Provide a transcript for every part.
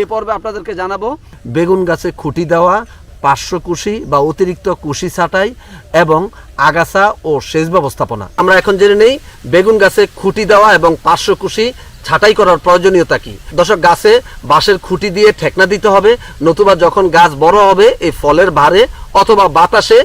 এ পর্বে আপনাদেরকে জানাব, বেগুন গাছে খুঁটি দেওয়া, পার্শ্ব কুশি বা অতিরিক্ত কুশি ছাঁটাই এবং আগাছা ও সেচ ব্যবস্থাপনা। আমরা এখন জেনে নেই, বেগুন গাছে খুঁটি দেওয়া এবং পার্শ্ব কুশি ছাঁটাই করার প্রয়োজনীয়তা কি? দর্শক, গাছে বাঁশের খুঁটি দিয়ে ঠেকনা দিতে হবে, নতুবা যখন গাছ বড় হবে এই ফলের ভারে অথবা বাতাসে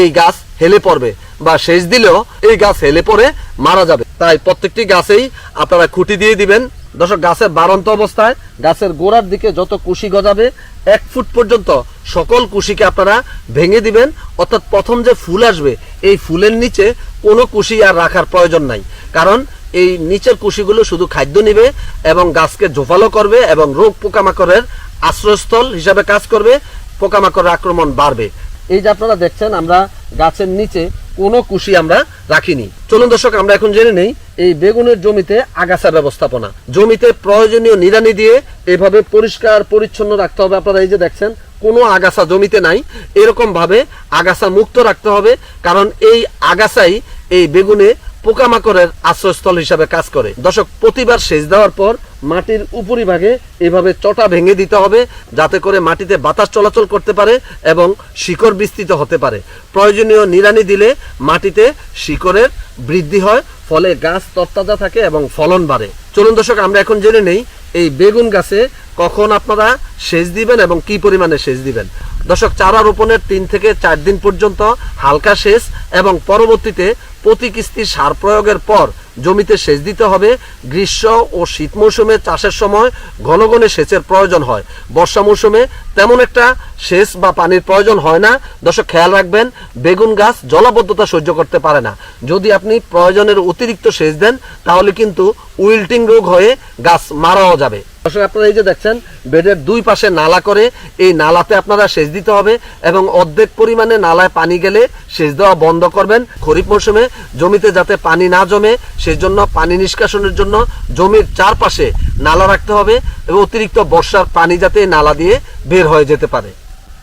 এই গাছ হেলে পড়বে বা সেচ দিলেও এই গাছ হেলে পড়ে মারা যাবে। তাই প্রত্যেকটি গাছেই আপনারা খুঁটি দিয়ে দিবেন দর্শক, গাছের বারন্ত অবস্থায় গাছের গোড়ার দিকে যত কুশি গজাবে, এক ফুট পর্যন্ত সকল কুশিকে আপনারা ভেঙে দিবেন। অর্থাৎ প্রথম যে ফুল আসবে, এই ফুলের নিচে কোনো কুশি আর রাখার প্রয়োজন নাই। কারণ এই নিচের কুশিগুলো শুধু খাদ্য নিবে এবং গাছকে ঝোপালো করবে এবং রোগ পোকামাকড়ের আশ্রয়স্থল হিসাবে কাজ করবে, পোকামাকড়ের আক্রমণ বাড়বে। এই যে আপনারা দেখছেন, আমরা গাছের নিচে কোনো কুশি আমরা রাখিনি। চলুন দর্শক, আমরা এখন জেনে নেই এই বেগুনের জমিতে আগাছার ব্যবস্থাপনা। জমিতে প্রয়োজনীয় নিরানি দিয়ে এভাবে পরিষ্কার, পরিচ্ছন্ন রাখতে হবে। আপনারা এই যে দেখছেন, কোনো আগাছা জমিতে নাই। এরকম ভাবে আগাছা মুক্ত রাখতে হবে, কারণ এই আগাছাই এই বেগুনে পোকামাকড়ের আশ্রয়স্থল হিসাবে কাজ করে। দর্শক, প্রতিবার সেচ দেওয়ার পর মাটির উপরিভাগে এভাবে চটা ভেঙে দিতে হবে, যাতে করে মাটিতে বাতাস চলাচল করতে পারে এবং শিকড় বিস্তৃত হতে পারে। প্রয়োজনীয় নিড়ানি দিলে মাটিতে শিকড়ের বৃদ্ধি হয়, ফলে গাছ তরতাজা থাকে এবং ফলন বাড়ে। চলুন দর্শক, আমরা এখন জেনে নেই এই বেগুন গাছে কখন আপনারা সেচ দিবেন এবং কি পরিমাণে সেচ দিবেন। দর্শক, চারা রোপণের তিন থেকে চার দিন পর্যন্ত হালকা সেচ এবং পরবর্তীতে প্রতি কিস্তি সার প্রয়োগের পর জমিতে সেচ দিতে হবে। গ্রীষ্ম ও শীত মৌসুমে চাষের সময় ঘন ঘন সেচের প্রয়োজন হয়। বর্ষা মৌসুমে তেমন একটা সেচ বা পানির প্রয়োজন হয় না। দর্শক, খেয়াল রাখবেন, বেগুন গাছ জলাবদ্ধতা সহ্য করতে পারে না। যদি আপনি প্রয়োজনের অতিরিক্ত সেচ দেন, তাহলে কিন্তু উইল্টিং রোগ হয়ে গাছ মারাও যাবে। দর্শক, আপনারা এই যে দেখছেন, বেডের দুই পাশে নালা করে এই নালাতে আপনারা সেচ দিতে হবে এবং অর্ধেক পরিমাণে নালায় পানি গেলে সেচ দেওয়া বন্ধ করবেন। খরিফ মৌসুমে জমিতে যাতে পানি না জমে সেই জন্য পানি নিষ্কাশনের জন্য জমির চারপাশে নালা রাখতে হবে এবং অতিরিক্ত বর্ষার পানি যাতে নালা দিয়ে বের হয়ে যেতে পারে।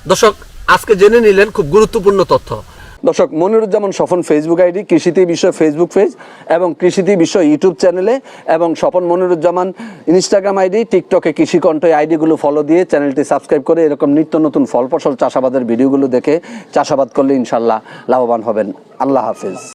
দর্শক, আজকে জেনে নিলেন খুব গুরুত্বপূর্ণ তথ্য। দর্শক, মনিরুজ্জামান স্বপন ফেসবুক আইডি, কৃষিতে বিষয় ফেসবুক পেজ এবং কৃষিতে বিষয় ইউটিউব চ্যানেলে এবং স্বপন মনিরুজ্জামান ইনস্টাগ্রাম আইডি টিকটকে কৃষিকণ্ঠ কণ্ঠ আইডিগুলো ফলো দিয়ে চ্যানেলটি সাবস্ক্রাইব করে এরকম নিত্য নতুন ফল ফসল চাষাবাদের ভিডিওগুলো দেখে চাষাবাদ করলে ইনশাল্লাহ লাভবান হবেন। আল্লাহ হাফেজ।